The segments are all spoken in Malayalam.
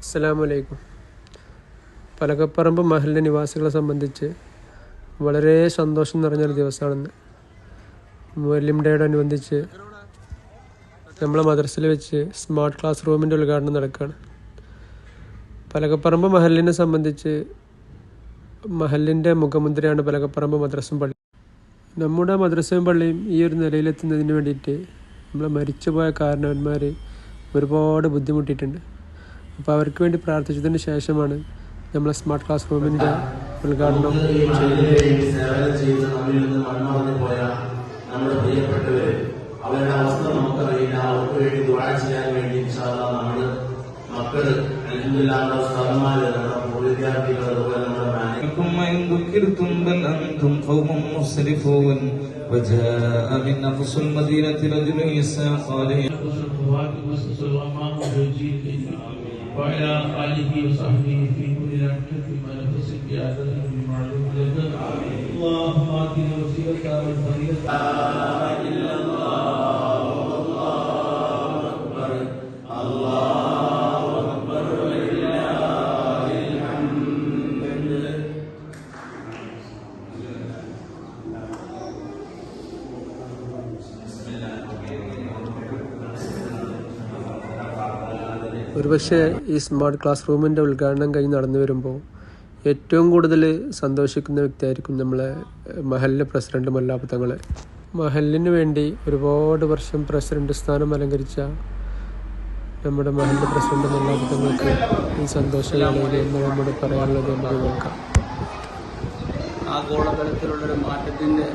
അസ്സലാമു അലൈക്കും പലകപ്പറമ്പ് മഹലിലെ നിവാസികളെ സംബന്ധിച്ച് വളരെ സന്തോഷം നിറഞ്ഞൊരു ദിവസമാണെന്ന്. മുല്ലിം ഡേയോടനുബന്ധിച്ച് നമ്മളെ മദ്രസയിൽ വെച്ച് സ്മാർട്ട് ക്ലാസ് റൂമിന്റെ ഉദ്ഘാടനം നടക്കുകയാണ്. പലകപ്പറമ്പ് മഹലിനെ സംബന്ധിച്ച് മഹലിന്റെ മുഖമുദ്രയാണ് പലകപ്പറമ്പ് മദ്രസും പള്ളി നമ്മുടെ മദ്രസയും പള്ളിയും ഈ ഒരു നിലയിലെത്തുന്നതിന് വേണ്ടിയിട്ട് നമ്മളെ മരിച്ചുപോയ കാരണവന്മാർ ഒരുപാട് ബുദ്ധിമുട്ടിയിട്ടുണ്ട്. അപ്പോൾ അവർക്ക് വേണ്ടി പ്രാർത്ഥിച്ചതിന് ശേഷമാണ് നമ്മളെ സ്മാർട്ട് ക്ലാസ് റൂമിൻ്റെ ഉദ്ഘാടനം ചെയ്യുന്നത് സേവനം ചെയ്ത് നമ്മിൽ നിന്ന് മൺമറന്നു പോയ നമ്മുടെ പ്രിയപ്പെട്ടവര് അവരുടെ അവസ്ഥ നമുക്കറിയില്ല അവർക്ക് വേണ്ടി ദുആ ചെയ്യാൻ വേണ്ടി ഇൻഷാല്ലാ നമ്മള് മക്കള് അൽഹംദുലില്ലാഹ് നമ്മുടെ ഉസ്താദന്മാര് നമ്മുടെ പൂർവ്വ വിദ്യാർത്ഥികൾ അതുപോലെ നമ്മുടെ മാനേജ് لكم وإن ذكرتم بل أنتم قوم مسرفون وجاء من أقصى المدينة رجل يسعى قال يا وعلى آله وصحبه في كل لمحة ما نفس بعدد بمعلوم لك اللهم آتنا وسيلة والفضيلة ഒരുപക്ഷെ ഈ സ്മാർട്ട് ക്ലാസ് റൂമിന്റെ ഉദ്ഘാടനം കഴിഞ്ഞ് നടന്നു വരുമ്പോൾ ഏറ്റവും കൂടുതൽ സന്തോഷിക്കുന്ന വ്യക്തിയായിരിക്കും നമ്മളെ മഹലിലെ പ്രസിഡന്റ് മല്ലാപ്പത്തങ്ങൾ മഹലിന് വേണ്ടി ഒരുപാട് വർഷം പ്രസിഡന്റ് സ്ഥാനം അലങ്കരിച്ച നമ്മുടെ മഹലിന്റെ പ്രസിഡന്റ് മല്ലാപ്പത്തങ്ങൾക്ക് ഈ സന്തോഷമാണ് എന്ന് നമ്മുടെ പറയാനുള്ളത് നമുക്ക് നോക്കാം ആഗോളതലത്തിലുള്ളൊരു മാറ്റത്തിന്റെ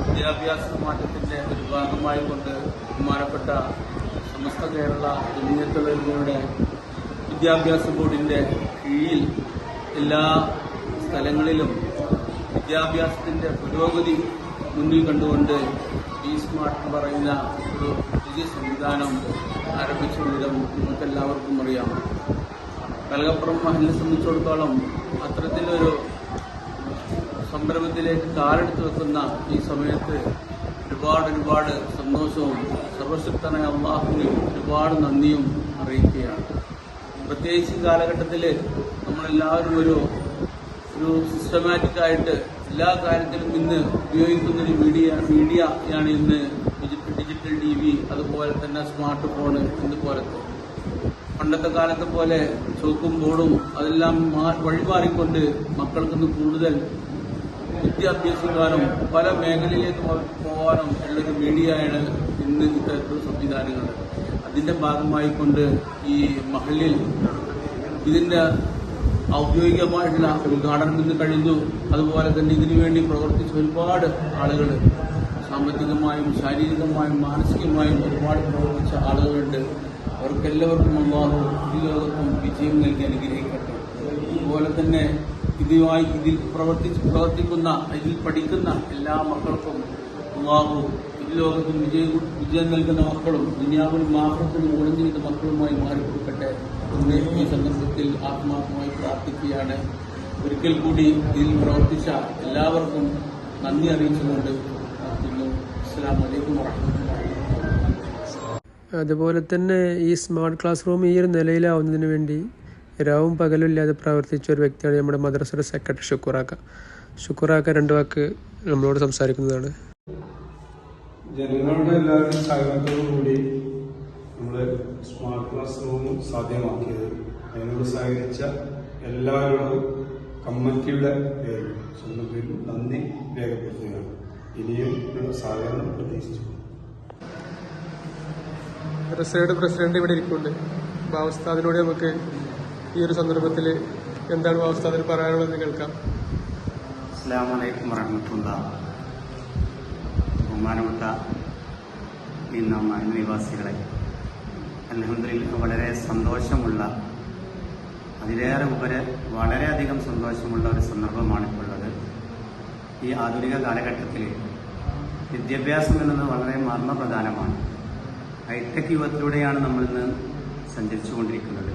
വിദ്യാഭ്യാസ മാറ്റത്തിന്റെ ഒരു ഭാഗമായി കൊണ്ട് ബഹുമാനപ്പെട്ട സമസ്ത കേരള ജനീയത്തുള്ളവരുടെ വിദ്യാഭ്യാസ ബോർഡിന്റെ കീഴിൽ എല്ലാ സ്ഥലങ്ങളിലും വിദ്യാഭ്യാസത്തിന്റെ പുരോഗതി മുന്നിൽ കണ്ടുകൊണ്ട് ഈ സ്മാർട്ട് എന്ന് പറയുന്ന ഒരു പുതിയ സംവിധാനം ആരംഭിച്ച വിധം നമുക്കെല്ലാവർക്കും അറിയാം. കലകപ്പുറം മഹലിനെ സംബന്ധിച്ചിടത്തോളം അത്തരത്തിലൊരു സംരംഭത്തിലേക്ക് കാലെടുത്ത് വെക്കുന്ന ഈ സമയത്ത് ഒരുപാട് ഒരുപാട് സന്തോഷവും സർവശക്തനായ അള്ളാഹുവിനും ഒരുപാട് നന്ദിയും അറിയിക്കുകയാണ്. പ്രത്യേകിച്ച് കാലഘട്ടത്തിൽ നമ്മളെല്ലാവരും ഒരു ഒരു സിസ്റ്റമാറ്റിക് ആയിട്ട് എല്ലാ കാര്യത്തിലും ഇന്ന് ഉപയോഗിക്കുന്ന മീഡിയ മീഡിയയാണ് ഇന്ന് ഡിജിറ്റൽ ടി വി അതുപോലെ തന്നെ സ്മാർട്ട് ഫോൺ ഇതുപോലത്തെ. പണ്ടത്തെ കാലത്തെ പോലെ ചോക്കും ബോർഡും അതെല്ലാം വഴിമാറിക്കൊണ്ട് മക്കൾക്കൊന്ന് കൂടുതൽ വിദ്യാഭ്യാസക്കാരും പല മേഖലയിലേക്ക് പോകാനും ഉള്ളൊരു മീഡിയയാണ് ഇന്ന് ഇത്തരത്തിലുള്ള സംവിധാനങ്ങൾ അതിന്റെ ഭാഗമായിക്കൊണ്ട് ഈ മഹലിൽ ഇതിന്റെ ഔദ്യോഗികമായിട്ടുള്ള ഉദ്ഘാടനം ഇന്ന് കഴിഞ്ഞു. അതുപോലെ തന്നെ ഇതിനുവേണ്ടി പ്രവർത്തിച്ച ഒരുപാട് ആളുകൾ സാമ്പത്തികമായും ശാരീരികമായും മാനസികമായും ഒരുപാട് പ്രവർത്തിച്ച ആളുകളുണ്ട്. അവർക്കെല്ലാവർക്കും അള്ളാഹു ഈ ലോകത്തും വിജയം നൽകി അനുഗ്രഹിക്കട്ടെ. അതുപോലെ തന്നെ ഇതുമായി ഇതിൽ പ്രവർത്തിച്ച് പ്രവർത്തിക്കുന്ന ഇതിൽ പഠിക്കുന്ന എല്ലാ മക്കൾക്കും അള്ളാഹു ഈ ലോകത്തിൽ വിജയ വിജയം നൽകുന്ന മക്കളും ദുനിയാവിലും മാഹത്തിനും ഒളിഞ്ഞിരുന്ന മക്കളുമായി മാറിക്കൊടുക്കട്ടെ ഈ സന്ദർഭത്തിൽ ആത്മാർത്ഥമായി പ്രാർത്ഥിക്കുകയാണ്. ഒരിക്കൽ കൂടി ഇതിൽ പ്രവർത്തിച്ച എല്ലാവർക്കും നന്ദി അറിയിച്ചുകൊണ്ട് പ്രാർത്ഥിക്കുന്നു. അസ്സാം അതുപോലെ തന്നെ ഈ സ്മാർട്ട് ക്ലാസ് റൂം ഈ ഒരു നിലയിലാവുന്നതിന് വേണ്ടി രാവും പകലും ഇല്ലാതെ പ്രവർത്തിച്ച ഒരു വ്യക്തിയാണ് നമ്മുടെ മദ്രസയുടെ സെക്രട്ടറി ഷുക്കൂറാക്ക. ഷുക്കൂറാക്ക രണ്ട് വാക്ക് നമ്മളോട് സംസാരിക്കുന്നതാണ്. ജനങ്ങളുടെ എല്ലാവരുടെയും സഹകരണത്തോടു കൂടി നമ്മൾ സ്മാർട്ട് ക്ലാസ് റൂം സാധ്യമാക്കിയത്. അതിനോട് സഹകരിച്ച എല്ലാവരോടും കമ്മിറ്റിയുടെ പേരിൽ സ്വന്തം പേരിൽ നന്ദി രേഖപ്പെടുത്തുകയാണ്. ഇനിയും നിങ്ങളുടെ സഹകരണം പ്രതീക്ഷിച്ചു. മദ്രസയുടെ പ്രസിഡന്റ് ഇവിടെ ഇരിക്കുന്നുണ്ട് ബാവസ്ഥാദിനോട് നമുക്ക് ഈ ഒരു സന്ദർഭത്തിൽ എന്താണ് ബാവസ്ഥാദിന് പറയാനുള്ളതെന്ന് കേൾക്കാം. അസ്സാമലൈക്കും വറഹമത്തുള്ള ബഹുമാനപ്പെട്ട ഈ നമ്മ നിവാസികളെ അലഹമ്മദിൽ വളരെ സന്തോഷമുള്ള അതിലേറെ ഉപരി വളരെയധികം സന്തോഷമുള്ള ഒരു സന്ദർഭമാണ് ഇപ്പോൾ ഉള്ളത് ഈ ആധുനിക കാലഘട്ടത്തിൽ വിദ്യാഭ്യാസം എന്നത് വളരെ മർമ്മപ്രധാനമാണ്. ഹൈടെക് യുഗത്തിലൂടെയാണ് നമ്മൾ ഇന്ന് സഞ്ചരിച്ചുകൊണ്ടിരിക്കുന്നത്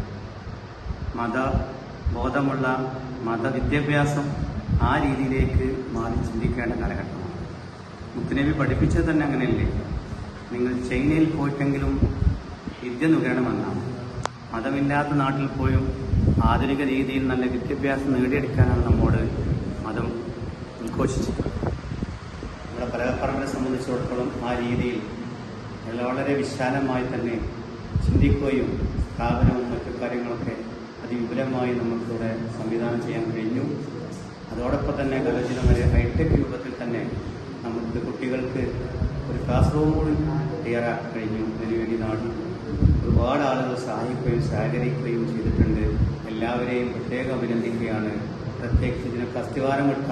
മതബോധമുള്ള മതവിദ്യാഭ്യാസം ആ രീതിയിലേക്ക് മാറി ചിന്തിക്കേണ്ട കാലഘട്ടമാണ്. മുത്തുനബി പഠിപ്പിച്ചത് തന്നെ അങ്ങനെയല്ലേ? നിങ്ങൾ ചൈനയിൽ പോയിട്ടെങ്കിലും വിദ്യ നുകരണമെന്നാണ് മതമില്ലാത്ത നാട്ടിൽ പോയും ആധുനിക രീതിയിൽ നല്ല വിദ്യാഭ്യാസം നേടിയെടുക്കാനാണ് നമ്മോട് മതം ഉദ്ഘോഷിച്ചത് നമ്മുടെ പരപ്പറമ്പിനെ സംബന്ധിച്ചിടത്തോളം ആ രീതിയിൽ വളരെ വിശാലമായി തന്നെ ചിന്തിക്കുകയും സ്ഥാപനവും മറ്റു കാര്യങ്ങളൊക്കെ അതിവിപുലമായി നമുക്കിവിടെ സംവിധാനം ചെയ്യാൻ കഴിഞ്ഞു. അതോടൊപ്പം തന്നെ കലോചിതമായ ഹൈടെക് രൂപത്തിൽ കൂടി തയ്യാറാക്കാൻ കഴിഞ്ഞു. ഇതിനുവേണ്ടി നാട്ടിൽ ഒരുപാട് ആളുകൾ സഹായിക്കുകയും സഹകരിക്കുകയും ചെയ്തിട്ടുണ്ട്. എല്ലാവരെയും പ്രത്യേകം അഭിനന്ദിക്കുകയാണ്. പ്രത്യേകിച്ച് ഇതിനൊക്കെ അസ്ഥിവാരമിട്ട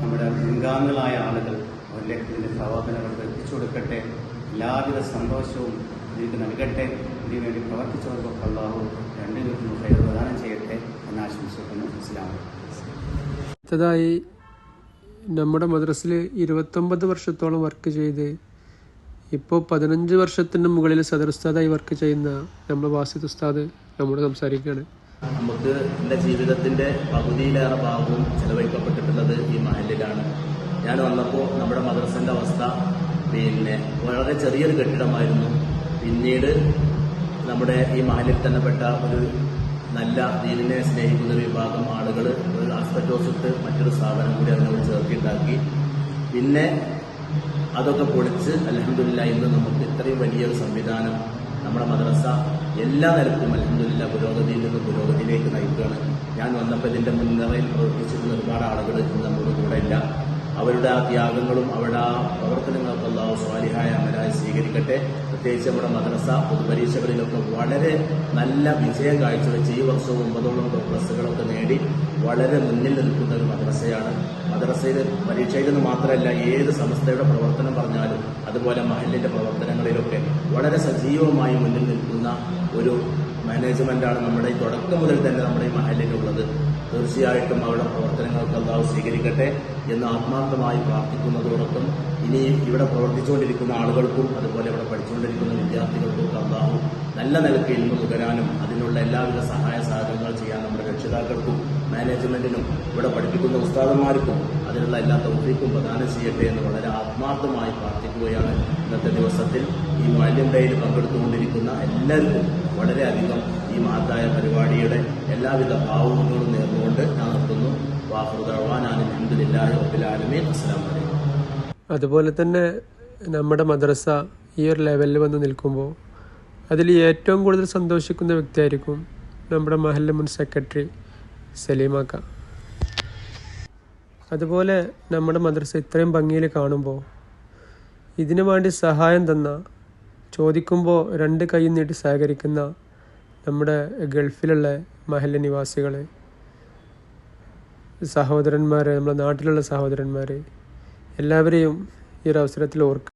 നമ്മുടെ മുൻഗാമികളായ ആളുകൾ അവരിലേക്ക് ഇതിന്റെ സഹോദരങ്ങൾ എത്തിച്ചു കൊടുക്കട്ടെ. എല്ലാവിധ സന്തോഷവും ഇതിലേക്ക് നൽകട്ടെ. ഇതിനുവേണ്ടി പ്രവർത്തിച്ചവർക്കൊക്കെ അള്ളാഹു രണ്ടു വീട്ടിലും കയർ പ്രദാനം ചെയ്യട്ടെ എന്ന് ആശംസിക്കുന്നു. ഇസ്ലാം അടുത്തതായി നമ്മുടെ മദ്രസിൽ ഇരുപത്തൊമ്പത് വർഷത്തോളം വർക്ക് ചെയ്ത് ഇപ്പോൾ പതിനഞ്ച് വർഷത്തിന് മുകളിൽ സദർ ഉസ്താദായി വർക്ക് ചെയ്യുന്ന നമ്മുടെ വാസിദ് ഉസ്താദ് നമ്മോട് സംസാരിക്കുകയാണ്. നമുക്ക് എന്റെ ജീവിതത്തിന്റെ പകുതിയിലേറെ ഭാഗവും ചെലവഴിക്കപ്പെട്ടിട്ടുള്ളത് ഈ മഹലിലാണ് ഞാൻ വന്നപ്പോൾ നമ്മുടെ മദ്രസന്റെ അവസ്ഥ പിന്നെ വളരെ ചെറിയൊരു കെട്ടിടമായിരുന്നു. പിന്നീട് നമ്മുടെ ഈ മഹലിൽ തന്നെ പെട്ട ഒരു നല്ല ദീനിനെ സ്നേഹിക്കുന്ന വിഭാഗം ആളുകൾ ഒരു ആസ്പെറ്റോസിട്ട് മറ്റൊരു സ്ഥാപനം കൂടി അതിനോട് ചേർത്തിണ്ടാക്കി. പിന്നെ അതൊക്കെ പൊളിച്ച് അലഹമില്ല ഇന്ന് നമുക്ക് ഇത്രയും വലിയൊരു സംവിധാനം നമ്മുടെ മദ്രസ എല്ലാ തരത്തിലും അലഹമില്ല പുരോഗതിയിൽ നിന്ന് പുരോഗതിയിലേക്ക് നയിക്കുകയാണ്. ഞാൻ വന്നപ്പോൾ ഇതിന്റെ മുൻനിറയിൽ പ്രവർത്തിച്ചിരുന്ന ഒരുപാട് ആളുകൾ ഇന്ന് നമ്മുടെ കൂടെ ഇല്ല. അവരുടെ ആ ത്യാഗങ്ങളും അവരുടെ ആ പ്രവർത്തനങ്ങളൊക്കെ അള്ളാഹു സ്വാലിഹായ അമലായി സ്വീകരിക്കട്ടെ. പ്രത്യേകിച്ച് നമ്മുടെ മദ്രസ പൊതുപരീക്ഷകളിലൊക്കെ വളരെ നല്ല വിജയം കാഴ്ചവെച്ച് ഈ വർഷവും ഒമ്പതോളം പ്ലസുകളൊക്കെ നേടി വളരെ മുന്നിൽ നിൽക്കുന്ന ഒരു മദ്രസയാണ്. മദ്രസയിൽ പരീക്ഷയിൽ നിന്ന് മാത്രമല്ല ഏത് സംസ്ഥയുടെ പ്രവർത്തനം പറഞ്ഞാലും അതുപോലെ മഹലിന്റെ പ്രവർത്തനങ്ങളിലൊക്കെ വളരെ സജീവമായി മുന്നിൽ നിൽക്കുന്ന ഒരു മാനേജ്മെന്റാണ് നമ്മുടെ ഈ തുടക്കം മുതൽ തന്നെ നമ്മുടെ ഈ മഹലിനുള്ളത് തീർച്ചയായിട്ടും അവരുടെ പ്രവർത്തനങ്ങൾക്ക് അള്ളാഹു സ്വീകരിക്കട്ടെ എന്ന് ആത്മാർത്ഥമായി പ്രാർത്ഥിക്കുന്നതോടൊപ്പം ഇനി ഇവിടെ പ്രവർത്തിച്ചുകൊണ്ടിരിക്കുന്ന ആളുകൾക്കും അതുപോലെ ഇവിടെ പഠിച്ചുകൊണ്ടിരിക്കുന്ന വിദ്യാർത്ഥികൾക്കും അള്ളാഹു നല്ല നിലയ്ക്ക് ഇൽമ നുകരാനും അതിനുള്ള എല്ലാവിധ സഹായ സഹകരണങ്ങൾ ചെയ്യാൻ നമ്മുടെ രക്ഷിതാക്കൾക്കും മാനേജ്മെന്റിനും ഇവിടെ പഠിപ്പിക്കുന്ന ഉസ്താദന്മാർക്കും അതിനുള്ള എല്ലാ തൗഫീക്കും പ്രദാനം ചെയ്യട്ടെ എന്ന് വളരെ ആത്മാർത്ഥമായി പ്രാർത്ഥിക്കുകയാണ് ഇന്നത്തെ ദിവസത്തിൽ ഈ മാലിന്യം ഡേയിൽ പങ്കെടുത്തുകൊണ്ടിരിക്കുന്ന എല്ലാവർക്കും വളരെയധികം ഈ മഹത്തായ പരിപാടിയുടെ എല്ലാവിധ ഭാവങ്ങളും നേർന്നുകൊണ്ട് ഞാൻ നിർത്തുന്നു. അതുപോലെ തന്നെ നമ്മുടെ മദ്രസ ഈ ഒരു ലെവലിൽ വന്ന് നിൽക്കുമ്പോൾ അതിൽ ഏറ്റവും കൂടുതൽ സന്തോഷിക്കുന്ന വ്യക്തിയായിരിക്കും നമ്മുടെ മഹല്ല മുൻ സെക്രട്ടറി സലീമാക്ക അതുപോലെ നമ്മുടെ മദ്രസ ഇത്രയും ഭംഗിയിൽ കാണുമ്പോൾ ഇതിനു വേണ്ടി സഹായം തന്ന ചോദിക്കുമ്പോൾ രണ്ട് കൈ നീട്ടി സഹകരിക്കുന്ന നമ്മുടെ ഗൾഫിലുള്ള മഹല്ല നിവാസികൾ സഹോദരന്മാർ നമ്മുടെ നാട്ടിലുള്ള സഹോദരന്മാർ എല്ലാവരെയും ഈ ഒരു അവസരത്തിൽ ഓർക്കുക